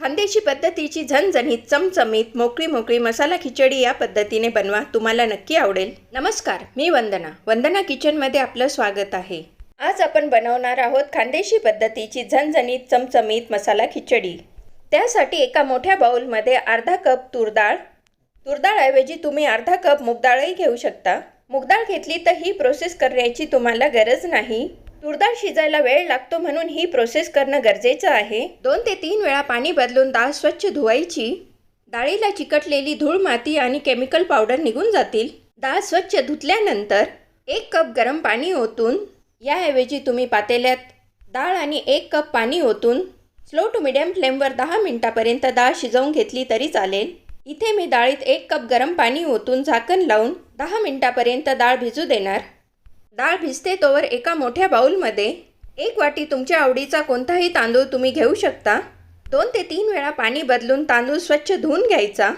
खानदेशी पद्धतीची झणझणीत चमचमीत मोकळी मोकळी मसाला खिचडी या पद्धतीने बनवा तुम्हाला नक्की आवडेल. नमस्कार मी वंदना. वंदना किचनमध्ये आपलं स्वागत आहे. आज आपण बनवणार आहोत खानदेशी पद्धतीची झणझणीत चमचमीत मसाला खिचडी. त्यासाठी एका मोठ्या बाऊलमध्ये अर्धा कप तूर डाळ तुरडाळऐवजी तुम्ही अर्धा कप मुगडाळही घेऊ शकता. मुगडाळ घेतली तर ही प्रोसेस करण्याची तुम्हाला गरज नाही. तुरडाळ शिजायला वेळ लागतो म्हणून ही प्रोसेस करणं गरजेचं आहे. दोन ते तीन वेळा पाणी बदलून डाळ स्वच्छ धुवायची. डाळीला चिकटलेली धूळ माती आणि केमिकल पावडर निघून जातील. डाळ स्वच्छ धुतल्यानंतर एक कप गरम पाणी ओतून याऐवजी तुम्ही पातेल्यात डाळ आणि एक कप पाणी ओतून स्लो टू मिडियम फ्लेमवर दहा मिनटापर्यंत डाळ शिजवून घेतली तरी चालेल. इथे मी डाळीत एक कप गरम पाणी ओतून झाकण लावून दहा मिनटापर्यंत डाळ भिजू देणार. डाळ भिजते तोवर एका मोठ्या बाऊलमध्ये एक वाटी तुमच्या आवडीचा कोणताही तांदूळ तुम्ही घेऊ शकता. दोन ते तीन वेळा पाणी बदलून तांदूळ स्वच्छ धुवून घ्यायचा.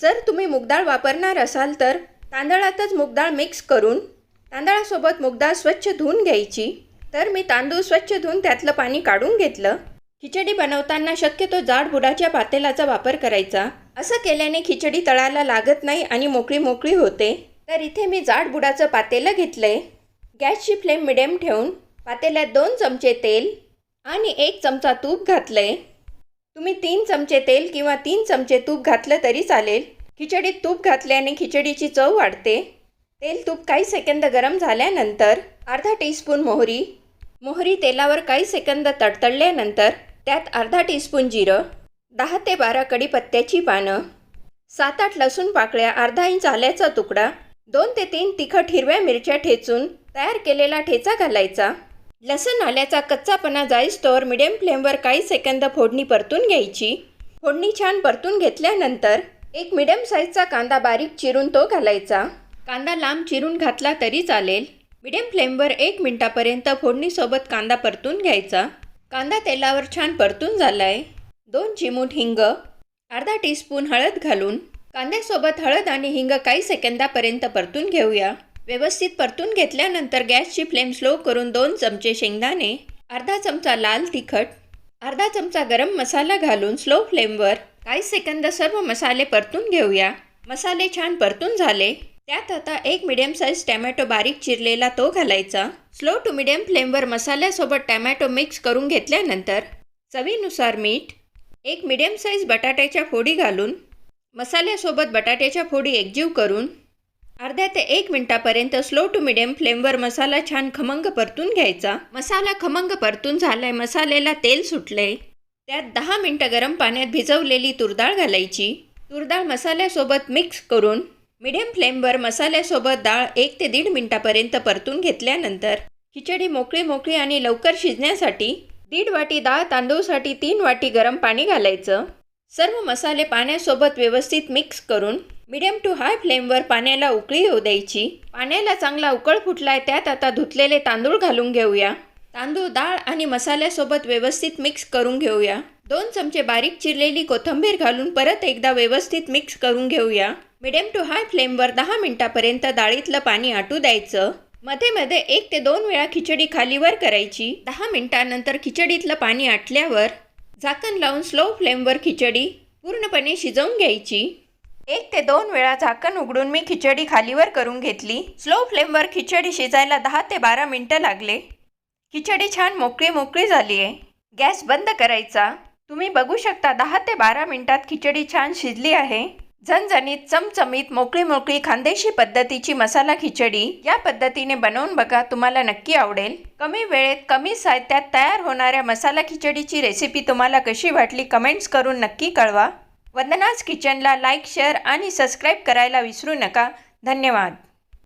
जर तुम्ही मुगडाळ वापरणार असाल तर तांदळातच मुगडाळ मिक्स करून तांदळासोबत मुगडाळ स्वच्छ धुवून घ्यायची. तर मी तांदूळ स्वच्छ धुवून त्यातलं पाणी काढून घेतलं. खिचडी बनवताना शक्यतो जाड बुडाच्या पातेलाचा वापर करायचा. असं केल्याने खिचडी तळाला लागत नाही आणि मोकळी मोकळी होते. तर इथे मी जाड बुडाचं पातेलं घेतलंय. गॅसची फ्लेम मिडियम ठेवून पातेल्यात दोन चमचे तेल आणि एक चमचा तूप घातलंय. तुम्ही तीन चमचे तेल किंवा तीन चमचे तूप घातलं तरी चालेल. खिचडीत तूप घातल्याने खिचडीची चव वाढते. तेल तूप काही सेकंद गरम झाल्यानंतर अर्धा टीस्पून मोहरी मोहरी तेलावर काही सेकंद तडतडल्यानंतर त्यात अर्धा टीस्पून जिरं दहा ते बारा कढीपत्त्याची पानं सात आठ लसूण पाकळ्या अर्धा इंच आल्याचा तुकडा दोन ते तीन तिखट हिरव्या मिरच्या ठेचून तयार केलेला ठेचा घालायचा. लसण आल्याचा कच्चापणा जाईस्तोवर मिडियम फ्लेमवर काही सेकंद फोडणी परतून घ्यायची. फोडणी छान परतून घेतल्यानंतर एक मिडियम साईजचा कांदा बारीक चिरून तो घालायचा. कांदा लांब चिरून घातला तरी चालेल. मिडियम फ्लेमवर एक मिनटापर्यंत फोडणीसोबत कांदा परतून घ्यायचा. कांदा तेलावर छान परतून झालाय. दोन चिमूट हिंग अर्धा टीस्पून हळद घालून कांद्यासोबत हळद आणि हिंग काही सेकंदापर्यंत परतून घेऊया. व्यवस्थित परतून घेतल्यानंतर गॅसची फ्लेम स्लो करून दोन चमचे शेंगदाणे अर्धा चमचा लाल तिखट अर्धा चमचा गरम मसाला घालून स्लो फ्लेमवर काही सेकंद सर्व मसाले परतून घेऊया. मसाले छान परतून झाले. त्यात आता एक मिडियम साईज टॅमॅटो बारीक चिरलेला तो घालायचा. स्लो टू मिडियम फ्लेमवर मसाल्यासोबत टॅमॅटो मिक्स करून घेतल्यानंतर चवीनुसार मीठ एक मिडियम साईज बटाट्याच्या फोडी घालून मसाल्यासोबत बटाट्याच्या फोडी एकजीव करून अर्ध्या ते एक मिनिटापर्यंत स्लो टू मिडियम फ्लेमवर मसाला छान खमंग परतून घ्यायचा. मसाला खमंग परतून झालाय मसाल्याला तेल सुटलंय. त्यात दहा मिनटं गरम पाण्यात भिजवलेली तुरडाळ घालायची. तुरडाळ मसाल्यासोबत मिक्स करून मिडियम फ्लेमवर मसाल्यासोबत डाळ एक ते दीड मिनिटापर्यंत परतून घेतल्यानंतर खिचडी मोकळी मोकळी आणि लवकर शिजण्यासाठी दीड वाटी डाळ तांदूळसाठी तीन वाटी गरम पाणी घालायचं. सर्व मसाले पाण्यासोबत व्यवस्थित मिक्स करून मिडियम टू हाय फ्लेमवर पाण्याला उकळी येऊ द्यायची. पाण्याला चांगला उकळ फुटलाय त्यात आता धुतलेले तांदूळ घालून घेऊया. तांदूळ डाळ आणि मसाल्यासोबत व्यवस्थित मिक्स करून घेऊया. दोन चमचे बारीक चिरलेली कोथिंबीर घालून परत एकदा व्यवस्थित मिक्स करून घेऊया. मिडियम टू हाय फ्लेमवर दहा मिनिटापर्यंत डाळीतलं पाणी आटू द्यायचं. मध्ये मध्ये एक ते दोन वेळा खिचडी खालीवर करायची. दहा मिनिटानंतर खिचडीतलं पाणी आटल्यावर झाकण लावून स्लो फ्लेमवर खिचडी पूर्णपणे शिजवून घ्यायची. एक ते दोन वेळा झाकण उघडून मी खिचडी खालीवर करून घेतली. स्लो फ्लेमवर खिचडी शिजायला दहा ते बारा मिनटं लागले. खिचडी छान मोकळी मोकळी झाली आहे गॅस बंद करायचा. तुम्ही बघू शकता दहा ते बारा मिनटात खिचडी छान शिजली आहे. झणझणीत चमचमीत मोकळी मोकळी खानदेशी पद्धतीची मसाला खिचडी या पद्धतीने बनवून बघा तुम्हाला नक्की आवडेल. कमी वेळेत कमी साहित्यात तयार होणाऱ्या मसाला खिचडीची रेसिपी तुम्हाला कशी वाटली कमेंट्स करून नक्की कळवा. वंदनाज किचनला लाईक शेअर आणि सबस्क्राईब करायला विसरू नका. धन्यवाद.